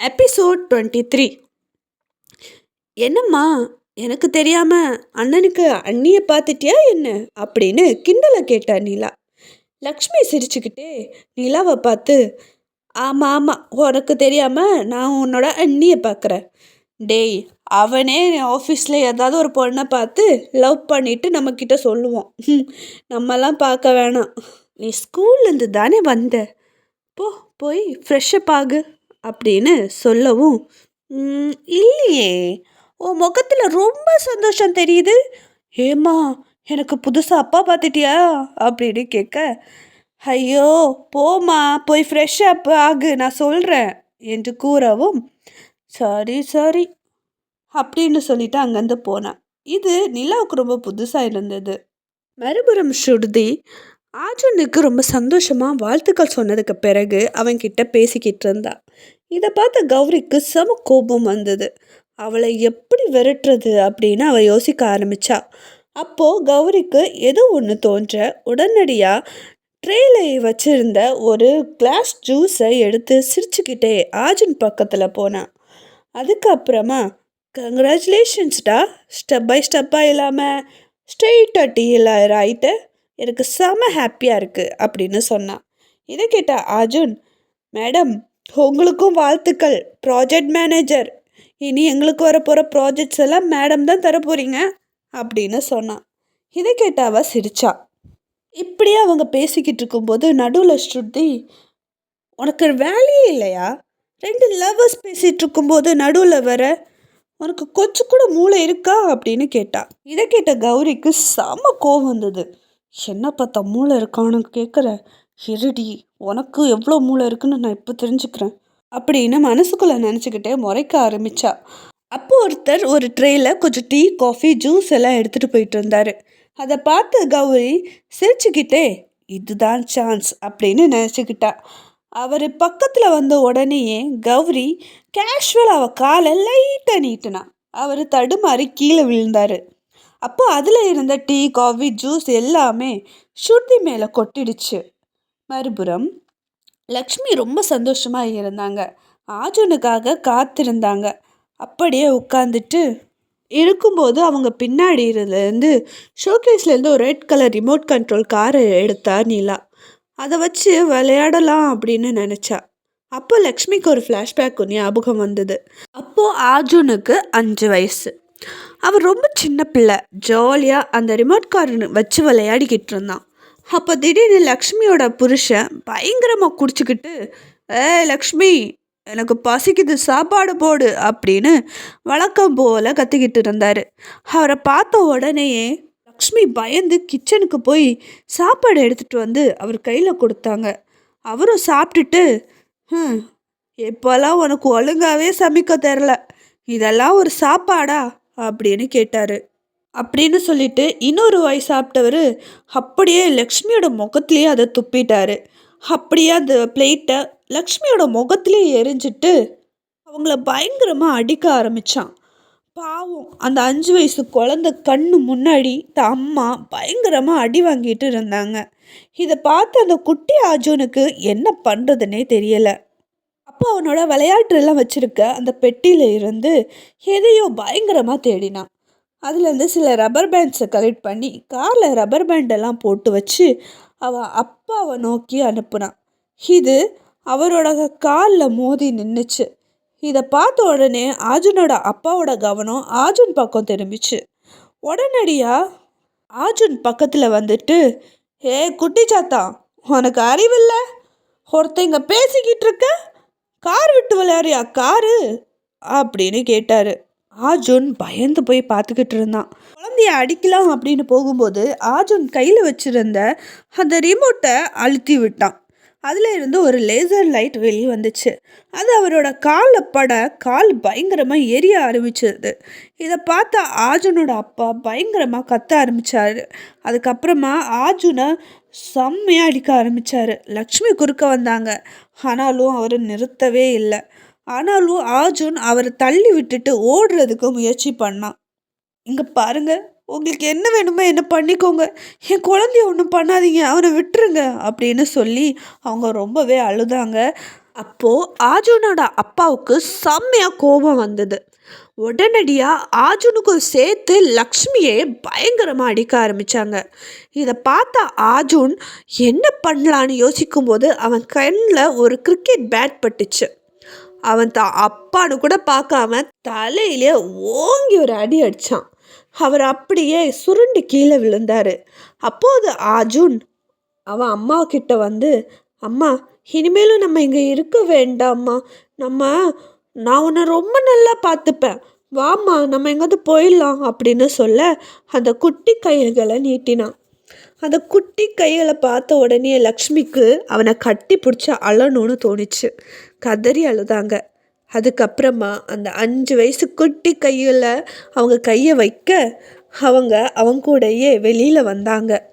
Episode twenty three என்னம்மா எனக்கு தெரியாமல் அண்ணனுக்கு அண்ணியை பார்த்துட்டியா என்ன? அப்படின்னு கிண்டலை கேட்டா நிலா. லக்ஷ்மி சிரிச்சுக்கிட்டே நிலாவை பார்த்து ஆமாம் ஆமாம் உனக்கு தெரியாமல் நான் உன்னோட அண்ணியை பார்க்குறேன். டேய் அவனே ஆஃபீஸில் ஏதாவது ஒரு பொண்ணை பார்த்து லவ் பண்ணிவிட்டு நம்மக்கிட்ட சொல்லுவான். நம்மலாம் பார்க்க வேணாம். நீ ஸ்கூல்லேருந்து தானே வந்த? போ போய் ஃப்ரெஷ்ஷப் ஆகு அப்படின்னு சொல்லவும் இல்லையே. உன் முகத்தில் ரொம்ப சந்தோஷம் தெரியுது. ஏம்மா எனக்கு புதுசாக அப்பா பார்த்துட்டியா அப்படின்னு கேட்க ஐயோ போம்மா போய் ஃப்ரெஷ்ஷப் ஆகு நான் சொல்கிறேன் என்று கூறவும் சரி சரி அப்படின்னு சொல்லிட்டு அங்கேருந்து போனான். இது நிலாவுக்கு ரொம்ப புதுசாக இருந்தது. மறுபுறம் ஸ்ருதி ஆர்ஜுனுக்கு ரொம்ப சந்தோஷமாக வாழ்த்துக்கள் சொன்னதுக்கு பிறகு அவன்கிட்ட பேசிக்கிட்டு இருந்தான். இதை பார்த்த கௌரிக்கு செம கோபம் வந்தது. அவளை எப்படி விரட்டுறது அப்படின்னு அவள் யோசிக்க ஆரம்பித்தா அப்போது கௌரிக்கு ஏதோ ஒன்று தோன்ற உடனடியாக ட்ரேல வச்சிருந்த ஒரு கிளாஸ் ஜூஸை எடுத்து சிரிச்சுக்கிட்டே ஆர்ஜுன் பக்கத்தில் போனான் அதுக்கப்புறமா கங்க்ராச்சுலேஷன்ஸ்டா ஸ்டெப் பை ஸ்டெப்பாக இல்லாமல் ஸ்ட்ரெயிட்டாக டீயில் ஆகிட்டு எனக்கு செம ஹாப்பியாக இருக்குது அப்படின்னு சொன்னான் இதை கேட்ட அர்ஜுன் மேடம் உங்களுக்கும் வாழ்த்துக்கள். ப்ராஜெக்ட் மேனேஜர் இனி எங்களுக்கு வரப்போகிற ப்ராஜெக்ட்ஸ் எல்லாம் மேடம் தான் தர போகிறீங்க அப்படின்னு சொன்னான். இதை கேட்ட அவள் சிரிச்சா. இப்படியே அவங்க பேசிக்கிட்டு இருக்கும்போது நடுவில் ஸ்ருதி உனக்கு வேலையே இல்லையா? ரெண்டு லவ்வர்ஸ் பேசிகிட்டு இருக்கும்போது நடுவில் வர உனக்கு கொஞ்சம் கூட மூளை இருக்கா? அப்படின்னு கேட்டா. இதை கேட்ட கௌரிக்கு செம கோவம் வந்தது. என்ன பார்த்தா மூளை இருக்கான்னு கேட்குற இருடி உனக்கு எவ்வளோ மூளை இருக்குன்னு நான் இப்போ தெரிஞ்சுக்கிறேன் அப்படின்னு மனசுக்குள்ளே நினச்சிக்கிட்டே முறைக்க ஆரம்பித்தா அப்போ ஒருத்தர் ஒரு ட்ரேயில் கொஞ்சம் டீ காஃபி ஜூஸ் எல்லாம் எடுத்துகிட்டு போயிட்டு இருந்தார். அதை பார்த்து கௌரி சிரிச்சுக்கிட்டே இதுதான் சான்ஸ் அப்படின்னு நினச்சிக்கிட்டா. அவர் பக்கத்தில் வந்த உடனேயே கௌரி கேஷுவல் அவள் காலை லைட்டாக நீட்டினா. அவர் தடுமாறி கீழே விழுந்தார். அப்போ அதில் இருந்த டீ காஃபி ஜூஸ் எல்லாமே ஸ்ருதி மேலே கொட்டிடுச்சு. மறுபுறம் லக்ஷ்மி ரொம்ப சந்தோஷமாக இருந்தாங்க. ஆஜுனுக்காக காத்திருந்தாங்க. அப்படியே உட்காந்துட்டு இருக்கும்போது அவங்க பின்னாடி இருந்துலேருந்து ஷோகேஸ்லேருந்து ஒரு ரெட் கலர் ரிமோட் கண்ட்ரோல் காரை எடுத்தா நீலா. அதை வச்சு விளையாடலாம் அப்படின்னு நினச்சா. அப்போ லக்ஷ்மிக்கு ஒரு ஃப்ளாஷ்பேக் ஞாபகம் வந்தது. அப்போது ஆர்ஜுனுக்கு அஞ்சு வயசு. அவர் ரொம்ப சின்ன பிள்ளை. ஜாலியாக அந்த ரிமோட் கார் வச்சு விளையாடிக்கிட்டு இருந்தான். அப்போ திடீர்னு லக்ஷ்மியோட புருஷன் பயங்கரமாக குடிச்சிக்கிட்டு ஏ லக்ஷ்மி எனக்கு பசிக்குது சாப்பாடு போடு அப்படின்னு வழக்கம் போல் கத்திக்கிட்டு இருந்தார். அவரை பார்த்த உடனேயே லக்ஷ்மி பயந்து கிச்சனுக்கு போய் சாப்பாடு எடுத்துகிட்டு வந்து அவர் கையில் கொடுத்தாங்க. அவரும் சாப்பிட்டுட்டு ம் இப்போல்லாம் உனக்கு ஒழுங்காவே சமைக்க தெரில. இதெல்லாம் ஒரு சாப்பாடா? அப்படின்னு கேட்டார். அப்படின்னு சொல்லிட்டு இன்னொரு வாய் சாப்பிட்டவர் அப்படியே லக்ஷ்மியோட முகத்திலேயே அதை துப்பிட்டாரு. அப்படியே அந்த பிளேட்டை லக்ஷ்மியோட முகத்திலே எரிஞ்சிட்டு அவங்கள பயங்கரமாக அடிக்க ஆரம்பிச்சான். பாவம் அந்த அஞ்சு வயசு குழந்த கண்ணு முன்னாடி த அம்மா பயங்கரமாக அடி வாங்கிட்டு இருந்தாங்க. இதை பார்த்து அந்த குட்டி அர்ஜுனுக்கு என்ன பண்ணுறதுனே தெரியலை. அப்போ அவனோட விளையாட்டுலாம் வச்சுருக்க அந்த பெட்டியில் இருந்து எதையோ பயங்கரமாக தேடினான். அதுலேருந்து சில ரப்பர் பேண்ட்ஸை கலெக்ட் பண்ணி காரில் ரப்பர் பேண்டெல்லாம் போட்டு வச்சு அவன் அப்பாவை நோக்கி அனுப்புனான் இது அவரோட காலில் மோதி நின்றுச்சு இதை பார்த்த உடனே ஆர்ஜுனோட அப்பாவோட கவனம் ஆர்ஜுன் பக்கம் திரும்பிச்சு. உடனடியாக ஆர்ஜுன் பக்கத்தில் வந்துட்டு ஏ குட்டி சாத்தா உனக்கு அறிவில்லை? ஒருத்தங்க பேசிக்கிட்டு இருக்க? கார் விட்டு விளையாடுறியா? காரு? அப்படின்னு கேட்டாரு. ஆஜுன் பயந்து போய் பார்த்துக்கிட்டு இருந்தான். குழந்தைய அடிக்கலாம் அப்படின்னு போகும்போது ஆஜுன் கையில் வச்சிருந்த அந்த ரிமோட்டை அழுத்தி விட்டான். அதில் இருந்து ஒரு லேசர் லைட் வெளியே வந்துச்சு. அது அவரோட காலில் பட கால் பயங்கரமாக எரிய ஆரம்பிச்சிருது இதை பார்த்த ஆஜுனோட அப்பா பயங்கரமாக கத்த ஆரம்பித்தார் அதுக்கப்புறமா ஆஜுனை செம்மையாக அடிக்க ஆரம்பித்தார் லக்ஷ்மி குறுக்க வந்தாங்க. ஆனாலும் அவர் நிறுத்தவே இல்லை. ஆனாலும் அர்ஜுன் அவரை தள்ளி விட்டுட்டு ஓடுறதுக்கு முயற்சி பண்ணான். இங்கே பாருங்க உங்களுக்கு என்ன வேணுமோ என்ன பண்ணிக்கோங்க. என் குழந்தைய ஒன்றும் பண்ணாதீங்க அவனை விட்டுருங்க அப்படின்னு சொல்லி அவங்க ரொம்பவே அழுதாங்க. அப்போ ஆஜுனோட அப்பாவுக்கு செம்மையாக கோபம் வந்தது. உடனடியாக ஆஜுனுக்கும் சேர்த்து லக்ஷ்மியை பயங்கரமாக அடிக்க ஆரம்பித்தாங்க இதை பார்த்த ஆஜுன் என்ன பண்ணலான்னு யோசிக்கும்போது அவன் கண்ணில் ஒரு கிரிக்கெட் பேட் பட்டுச்சு. அவன் தான் அப்பான்னு கூட பார்க்காம தலையிலே ஓங்கி ஒரு அடி அடித்தான் அவர் அப்படியே சுருண்டு கீழே விழுந்தாரு. அப்போது அர்ஜுன் அவன் அம்மா கிட்ட வந்து அம்மா இனிமேலும் நம்ம இங்கே இருக்க வேண்டாம்மா. நம்ம நான் உன்னை ரொம்ப நல்லா பார்த்துப்பேன். வாம்மா நம்ம எங்காவது போயிடலாம் அப்படின்னு சொல்ல அந்த குட்டி கைகளை நீட்டினான். அந்த குட்டி கைகளை பார்த்த உடனே லக்ஷ்மிக்கு அவனை கட்டி பிடிச்சி அழணும்னு தோணுச்சு. கதறி அழுதாங்க. அதுக்கப்புறமா அந்த அஞ்சு வயசு குட்டி கையில் அவங்க கையை வைக்க அவங்க அவங்க கூடயே வெளியில் வந்தாங்க.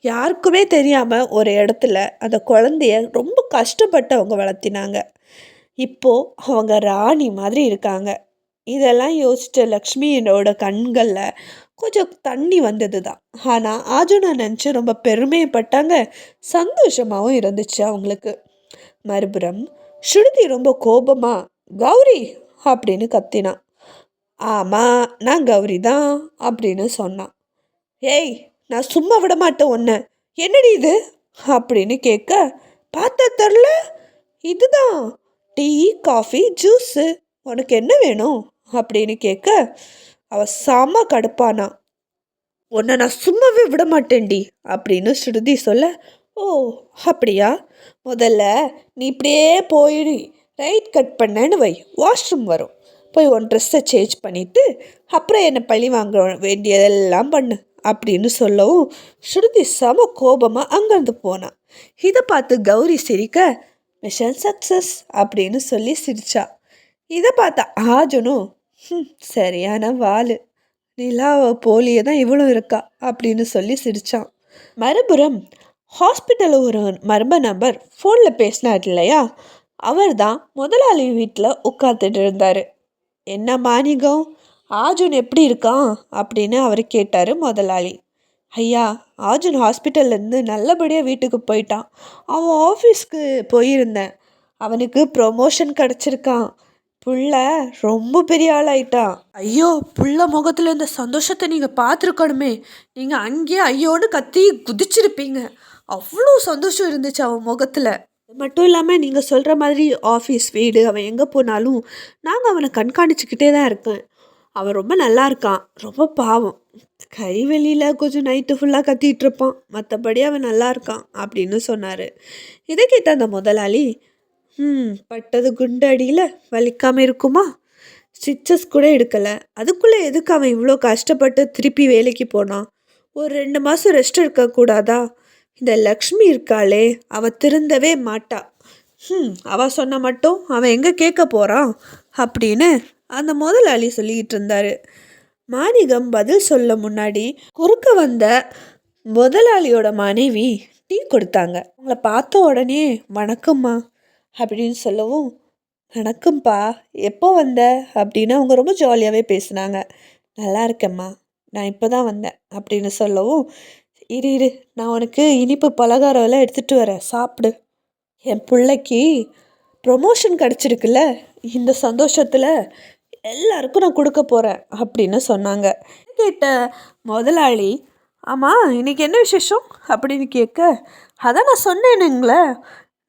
யாருக்குமே தெரியாமல் ஒரு இடத்துல அந்த குழந்தைய ரொம்ப கஷ்டப்பட்டு அவங்க வளர்த்தினாங்க. இப்போது அவங்க ராணி மாதிரி இருக்காங்க. இதெல்லாம் யோசிச்ச லக்ஷ்மியோட கண்களில் கொஞ்சம் தண்ணி வந்தது தான் ஆனால் ஆஜுனா நினச்சி ரொம்ப பெருமைப்பட்டாங்க. சந்தோஷமாகவும் இருந்துச்சு அவங்களுக்கு. மறுபுறம் ஸ்ருதி ரொம்ப கோபமா கௌரி அப்படின்னு கத்தினான். ஆமாம் நான் கௌரி தான் அப்படின்னு சொன்னான். ஏய் நான் சும்மா விட மாட்டேன் ஒன்று என்னடி இது? அப்படின்னு கேட்க பார்த்தா தெரில. இதுதான். Tea coffee juice. உனக்கு என்ன வேணும்? அப்படின்னு கேட்க அவ செம கடுப்பானா. உன்னை நான் சும்மாவே விட மாட்டேன்டி அப்படின்னு ஸ்ருதி சொல்ல ஓ அப்படியா? முதல்ல நீ இப்படியே போயிடு. ரைட் கட் பண்ணேன்னு வை வாஷ்ரூம் வரும். போய் உன் ட்ரெஸ்ஸை சேஞ்ச் பண்ணிவிட்டு அப்புறம் என்னை பழி வாங்க வேண்டியதெல்லாம் பண்ணு அப்படின்னு சொல்லவும் ஸ்ருதி சம கோபமாக அங்கேருந்து போனான் இதை பார்த்து கௌரி சிரிக்க மிஷன் சக்ஸஸ் அப்படின்னு சொல்லி சிரிச்சா. இதை பார்த்த ஆஜனும் சரியான வாள். நிலாவை போலியே தான் இவ்வளோ இருக்கா? அப்படின்னு சொல்லி சிரித்தான் மறுபுறம் ஹாஸ்பிட்டலில் ஒரு மர்ம நபர் ஃபோனில் பேசினார் இல்லையா? அவர் தான் முதலாளி வீட்டில் உட்காந்துட்டு இருந்தார். என்ன மாணிகம் ஆஜுன் எப்படி இருக்கான்? அப்படின்னு அவர் கேட்டார் முதலாளி. ஐயா ஆஜுன் ஹாஸ்பிட்டல்லேருந்து நல்லபடியாக வீட்டுக்கு போயிட்டான். அவன் ஆஃபீஸ்க்கு போயிருந்தேன். அவனுக்கு ப்ரொமோஷன் கிடச்சிருக்கான். புள்ள ரொம்ப பெரிய ஆளாயிட்டான் ஐயோ புள்ள முகத்தில் இந்த சந்தோஷத்தை நீங்கள் பார்த்துருக்கணுமே. நீங்கள் அங்கேயே ஐயோன்னு கத்தி குதிச்சிருப்பீங்க. அவ்வளோ சந்தோஷம் இருந்துச்சு அவன் முகத்தில். மட்டும் இல்லாமல் நீங்கள் சொல்கிற மாதிரி ஆஃபீஸ் வீடு அவன் எங்கே போனாலும் நாங்கள் அவனை கண்காணிச்சுக்கிட்டே தான் இருக்கேன். அவன் ரொம்ப நல்லா இருக்கான். ரொம்ப பாவம். கை வெளியில் கொஞ்சம் நைட்டு ஃபுல்லாக கத்திட்டு இருப்பான். மற்றபடி அவன் நல்லா இருக்கான் அப்படின்னு சொன்னார். இதை கேட்ட அந்த முதலாளி ம். பட்டது குண்டு அடியில் இருக்குமா? ஸ்டிச்சஸ் கூட எடுக்கலை. அதுக்குள்ளே எதுக்கு அவன் இவ்வளோ கஷ்டப்பட்டு திருப்பி வேலைக்கு போனான்? ஒரு ரெண்டு மாதம் ரெஸ்ட் இருக்கக்கூடாதா இந்த லக்ஷ்மி இருக்காளே அவள் திருந்தவே மாட்டா. ம் அவள் சொன்ன மட்டும் அவன் எங்கே கேட்க போகிறான் அப்படின்னு அந்த முதலாளி சொல்லிக்கிட்டு இருந்தார். மாணிகம் பதில் சொல்ல முன்னாடி குறுக்க வந்த முதலாளியோட மனைவி டீ கொடுத்தாங்க. அவங்கள பார்த்த உடனே வணக்கம்மா. அப்படின்னு சொல்லவும் வணக்கம்ப்பா எப்போ வந்த? அப்படின்னு அவங்க ரொம்ப ஜாலியாகவே பேசுனாங்க. நல்லா இருக்கேம்மா நான் இப்போ தான் வந்தேன் அப்படின்னு சொல்லவும் இரு இரு நான் உனக்கு இனிப்பு பலகாரம் எல்லாம் எடுத்துகிட்டு வரேன் சாப்பிடு. என் பிள்ளைக்கு ப்ரொமோஷன் கிடச்சிருக்குல்ல இந்த சந்தோஷத்தில் எல்லாருக்கும் நான் கொடுக்க போகிறேன் அப்படின்னு சொன்னாங்க. கேட்ட முதலாளி ஆமாம் இன்றைக்கி என்ன விசேஷம்? அப்படின்னு கேட்க அதான் நான் சொன்னேனுங்களே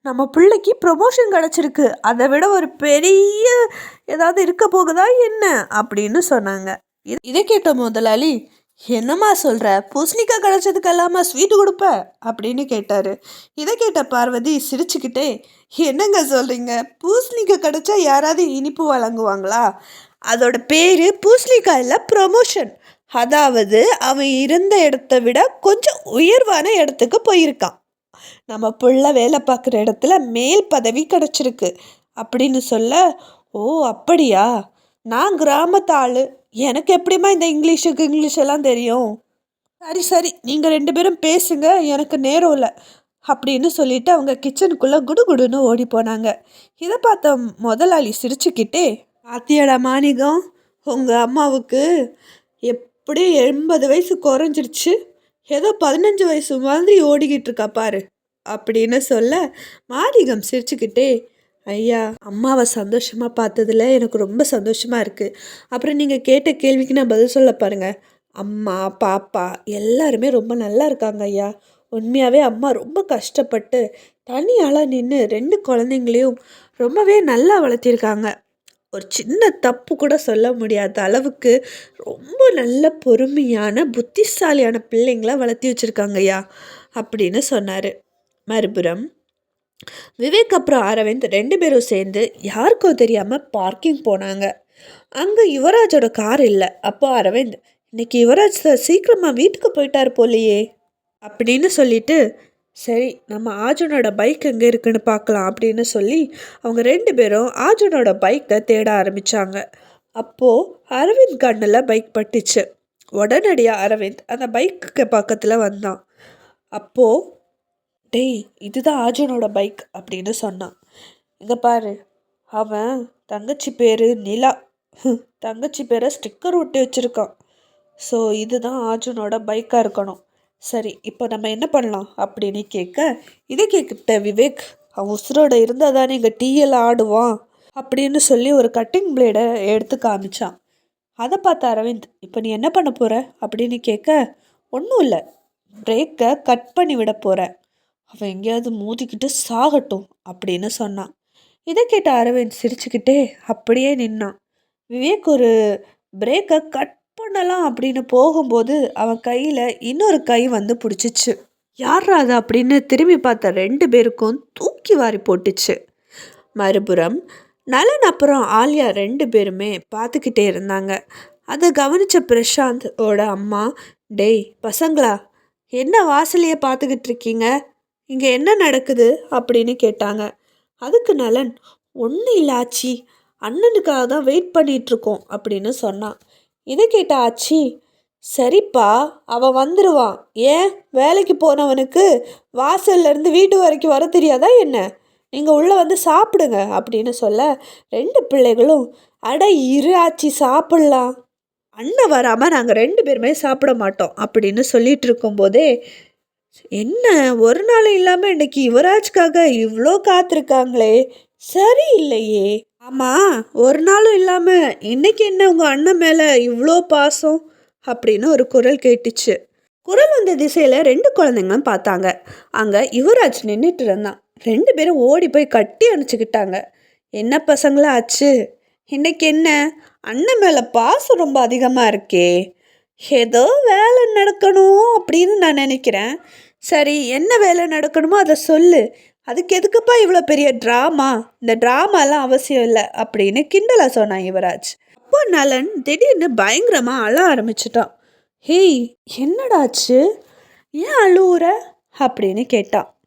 நம்ம பிள்ளைக்கு ப்ரொமோஷன் கிடச்சிருக்கு. அதை விட ஒரு பெரிய ஏதாவது இருக்க போகுதா என்ன? அப்படின்னு சொன்னாங்க. இது- இதை கேட்ட முதலாளி என்னம்மா சொல்கிற பூசணிக்காய் கிடச்சதுக்கு எல்லாமா ஸ்வீட்டு கொடுப்ப? அப்படின்னு கேட்டார். இதை கேட்ட பார்வதி சிரிச்சுக்கிட்டே என்னங்க சொல்கிறீங்க பூசணிக்காய் கிடச்சா யாராவது இனிப்பு வழங்குவாங்களா? அதோட பேர் பூசணிக்காய் இல்லை ப்ரொமோஷன் அதாவது அவன் இருந்த இடத்த விட கொஞ்சம் உயர்வான இடத்துக்கு போயிருக்கான். நம்ம பிள்ளை வேலை பார்க்குற இடத்துல மேல் பதவி கிடச்சிருக்கு அப்படின்னு சொல்ல ஓ அப்படியா? நான் கிராமத்து ஆள். எனக்கு எப்படிம்மா இந்த இங்கிலீஷுக்கு இங்கிலீஷ் எல்லாம் தெரியும்? சரி சரி. நீங்கள் ரெண்டு பேரும் பேசுங்க. எனக்கு நேரம் இல்லை. அப்படின்னு சொல்லிட்டு அவங்க கிச்சனுக்குள்ளே குடுகுடுன்னு ஓடி போனாங்க. இதை பார்த்த முதலாளி சிரிச்சுக்கிட்டே பாத்தியாடா மாணிகம் உங்கள் அம்மாவுக்கு எப்படி எண்பது வயசு குறைஞ்சிருச்சு? ஏதோ பதினஞ்சு வயசு மாதிரி ஓடிக்கிட்டு இருக்கா பாரு. அப்படின்னு சொல்ல மாணிகம் சிரிச்சுக்கிட்டே ஐயா அம்மாவை சந்தோஷமாக பார்த்ததுல எனக்கு ரொம்ப சந்தோஷமாக இருக்குது அப்புறம் நீங்கள் கேட்ட கேள்விக்கு நான் பதில் சொல்ல பாருங்கள் அம்மா பாப்பா எல்லாருமே ரொம்ப நல்லா இருக்காங்க ஐயா. உண்மையாகவே அம்மா ரொம்ப கஷ்டப்பட்டு தனியாளாக நின்று ரெண்டு குழந்தைங்களையும் ரொம்பவே நல்லா வளர்த்திருக்காங்க. ஒரு சின்ன தப்பு கூட சொல்ல முடியாத அளவுக்கு ரொம்ப நல்ல பொறுமையான புத்திசாலியான பிள்ளைங்களை வளர்த்தி வச்சுருக்காங்க ஐயா அப்படின்னு சொன்னார். மறுபுறம் விவேக் அப்புறம் அரவிந்த் ரெண்டு பேரும் சேர்ந்து யாருக்கோ தெரியாமல் பார்க்கிங் போனாங்க. அங்கே யுவராஜோட கார் இல்லை. அப்போ அரவிந்த் இன்னைக்கு யுவராஜ் சார் சீக்கிரமாக வீட்டுக்கு போயிட்டார் போலையே அப்படின்னு சொல்லிட்டு சரி நம்ம ஆஜுனோட பைக் எங்கே இருக்குன்னு பார்க்கலாம் அப்படின்னு சொல்லி அவங்க ரெண்டு பேரும் ஆஜுனோட பைக்கை தேட ஆரம்பித்தாங்க அப்போது அரவிந்த் கண்ணில் பைக் பட்டுச்சு. உடனடியாக அரவிந்த் அந்த பைக்குக்கு பக்கத்தில் வந்தான். அப்போது டேய் இதுதான் ஆஜனோட பைக் அப்படின்னு சொன்னான். இங்கே பாரு அவன் தங்கச்சி பேர் நிலா. தங்கச்சி பேரை ஸ்டிக்கர் ஒட்டி வச்சுருக்கான். ஸோ இதுதான் ஆர்ஜுனோட பைக்காக இருக்கணும். சரி இப்போ நம்ம என்ன பண்ணலாம்? அப்படின்னு கேட்க இதை கேட்கிட்ட விவேக் அவன் உசுரோட இருந்தால் தானே இங்கே டீயில் ஆடுவான்? அப்படின்னு சொல்லி ஒரு கட்டிங் பிளேடை எடுத்து காமிச்சான். அதை பார்த்த அரவிந்த் இப்போ நீ என்ன பண்ண போகிற அப்படின்னு கேட்க ஒன்றும் இல்லை. பிரேக்கை கட் பண்ணி விட போகிறேன் அவன் எங்கேயாவது மோதிக்கிட்டு சாகட்டும் அப்படின்னு சொன்னான். இதை கேட்ட அரவிந்த் சிரிச்சுக்கிட்டே அப்படியே நின்னான். விவேக் ஒரு பிரேக்கை கட் பண்ணலாம் அப்படின்னு போகும்போது அவன் கையில் இன்னொரு கை வந்து பிடிச்சிச்சு. யாரா அது? அப்படின்னு திரும்பி பார்த்த ரெண்டு பேருக்கும் தூக்கி வாரி போட்டுச்சு. மறுபுறம் நலன் அப்புறம் ஆலியா ரெண்டு பேருமே பார்த்துக்கிட்டே இருந்தாங்க. அதை கவனித்த பிரசாந்தோட அம்மா டேய் பசங்களா என்ன வாசலையே பார்த்துக்கிட்டு இருக்கீங்க? இங்கே என்ன நடக்குது? அப்படின்னு கேட்டாங்க. அதுக்கு நலன் ஒன்றும் இல்லை ஆச்சி. அண்ணனுக்காக தான் வெயிட் பண்ணிகிட்ருக்கோம் அப்படின்னு சொன்னான். இதை கேட்ட ஆச்சி சரிப்பா அவன் வந்துடுவான் ஏன்? வேலைக்கு போனவனுக்கு வாசல்லேருந்து வீட்டு வரைக்கும் வர தெரியாதா என்ன? நீங்கள் உள்ளே வந்து சாப்பிடுங்க அப்படின்னு சொல்ல ரெண்டு பிள்ளைகளும் அட இரு ஆச்சி சாப்பிட்லாம். அண்ணன் வராமல் நாங்கள் ரெண்டு பேருமே சாப்பிட மாட்டோம் அப்படின்னு சொல்லிட்டு இருக்கும்போதே என்ன? ஒரு நாள் இல்லாமல் இன்னைக்கு யுவராஜ்க்காக இவ்வளோ காத்திருக்காங்களே. சரி இல்லையே ஆமாம் ஒரு நாளும் இல்லாமல் இன்னைக்கு என்ன உங்கள் அண்ணன் மேலே இவ்வளோ பாசம்? அப்படின்னு ஒரு குரல் கேட்டுச்சு. குரல் வந்த திசையில் ரெண்டு குழந்தைங்களும் பார்த்தாங்க. அங்கே யுவராஜ் நின்றுட்டு இருந்தான். ரெண்டு பேரும் ஓடி போய் கட்டி அணைச்சிக்கிட்டாங்க. என்ன பசங்களா ஆச்சு? இன்னைக்கு என்ன? அண்ணன் மேலே பாசம் ரொம்ப அதிகமாக இருக்கே. ஏதோ வேலை நடக்கணும் அப்படின்னு நான் நினைக்கிறேன். சரி என்ன வேலை நடக்கணுமோ அதை சொல்லு. அதுக்கு எதுக்குப்பா இவ்வளோ பெரிய ட்ராமா இந்த ட்ராமாலாம் அவசியம் இல்லை அப்படின்னு கிண்டலாக சொன்னான் யுவராஜ். அப்போ நலன் திடீர்னு பயங்கரமாக அழ ஆரம்பிச்சிட்டான். ஹேய் என்னடாச்சு ஏன் அழுவுற? அப்படின்னு கேட்டான்.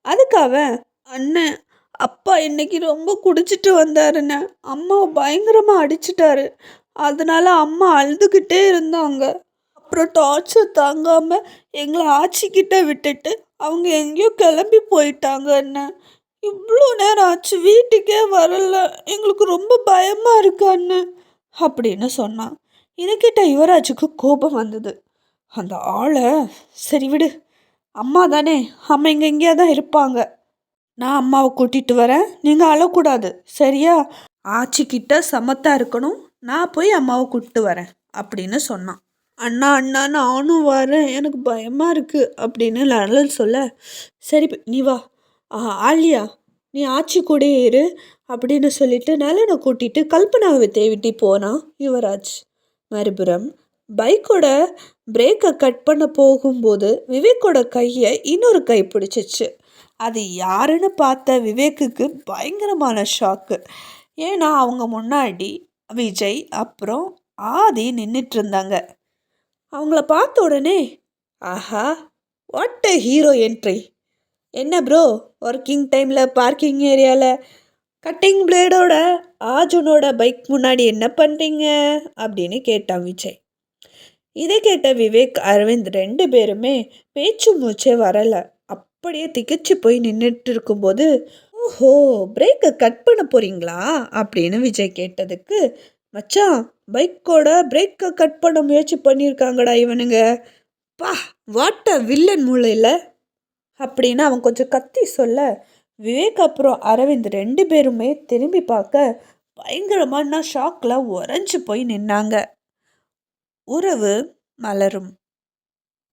அதுக்கு அவன் அண்ணன் அப்பா இன்னைக்கு ரொம்ப குடிச்சிட்டு வந்தாருன்னு அம்மா பயங்கரமாக அடிச்சிட்டாரு. அதனால் அம்மா அழுதுகிட்டே இருந்தாங்க. அப்புறம் டார்ச்சர் தாங்காமல் எங்களை ஆச்சிக்கிட்ட விட்டுட்டு அவங்க எங்கேயோ கிளம்பி போயிட்டாங்க என்ன இவ்வளோ நேரம் ஆச்சு வீட்டுக்கே வரல. எங்களுக்கு ரொம்ப பயமாக இருக்கு அண்ணன் அப்படின்னு சொன்னான் இதுக்கிட்ட யுவராஜுக்கு கோபம் வந்தது. அந்த ஆளை சரி விடு அம்மா தானே அம்மா இங்கே எங்கேயா தான் இருப்பாங்க. நான் அம்மாவை கூட்டிகிட்டு வரேன் நீங்கள் அழக்கூடாது சரியா? ஆச்சிக்கிட்ட சமத்தாக இருக்கணும் நான் போய் அம்மாவை கூப்பிட்டு வரேன் அப்படின்னு சொன்னான். அண்ணா அண்ணா நானும் வரேன். எனக்கு பயமாக இருக்குது அப்படின்னு லழல் சொல்ல. சரி நீ வா. ஆலியா நீ ஆட்சி கூட இரு அப்படின்னு சொல்லிட்டு நலனை கூட்டிட்டு கல்பனாவை தேவிட்டி போனான் யுவராஜ். மறுபுறம் பைக்கோட பிரேக்கை கட் பண்ண போகும்போது விவேக்கோட கையை இன்னொரு கை பிடிச்சிச்சு. அது யாருன்னு பார்த்த விவேக்குக்கு பயங்கரமான ஷாக்கு. ஏன்னா அவங்க முன்னாடி விஜய் அப்புறம் ஆதி நின்றுட்டு இருந்தாங்க. அவங்கள பார்த்த உடனே ஆஹா வாட் அ ஹீரோ என்ட்ரி என்ன ப்ரோ ஒர்க்கிங் டைமில் பார்க்கிங் ஏரியாவில் கட்டிங் பிளேடோட ஆஜுனோட பைக் முன்னாடி என்ன பண்ணுறீங்க அப்படின்னு கேட்டான் விஜய். இதை கேட்ட விவேக் அரவிந்த் ரெண்டு பேருமே பேச்சு மூச்சே வரலை. அப்படியே திகச்சு போய் நின்றுட்டு இருக்கும்போது ஓஹோ பிரேக்கை கட் பண்ண போகிறீங்களா அப்படின்னு விஜய் கேட்டதுக்கு மச்சான் பைக்கோட பிரேக்கை கட் பண்ண முயற்சி பண்ணியிருக்காங்கடா இவனுங்க. பா வாட்ட வில்லன் மூளையில். அப்படின்னு அவன் கொஞ்சம் கத்தி சொல்ல விவேக் அப்புறம் அரவிந்த் ரெண்டு பேருமே திரும்பி பார்க்க பயங்கரமான ஷாக்கில் உறைஞ்சி போய் நின்னாங்க. உறவு மலரும்.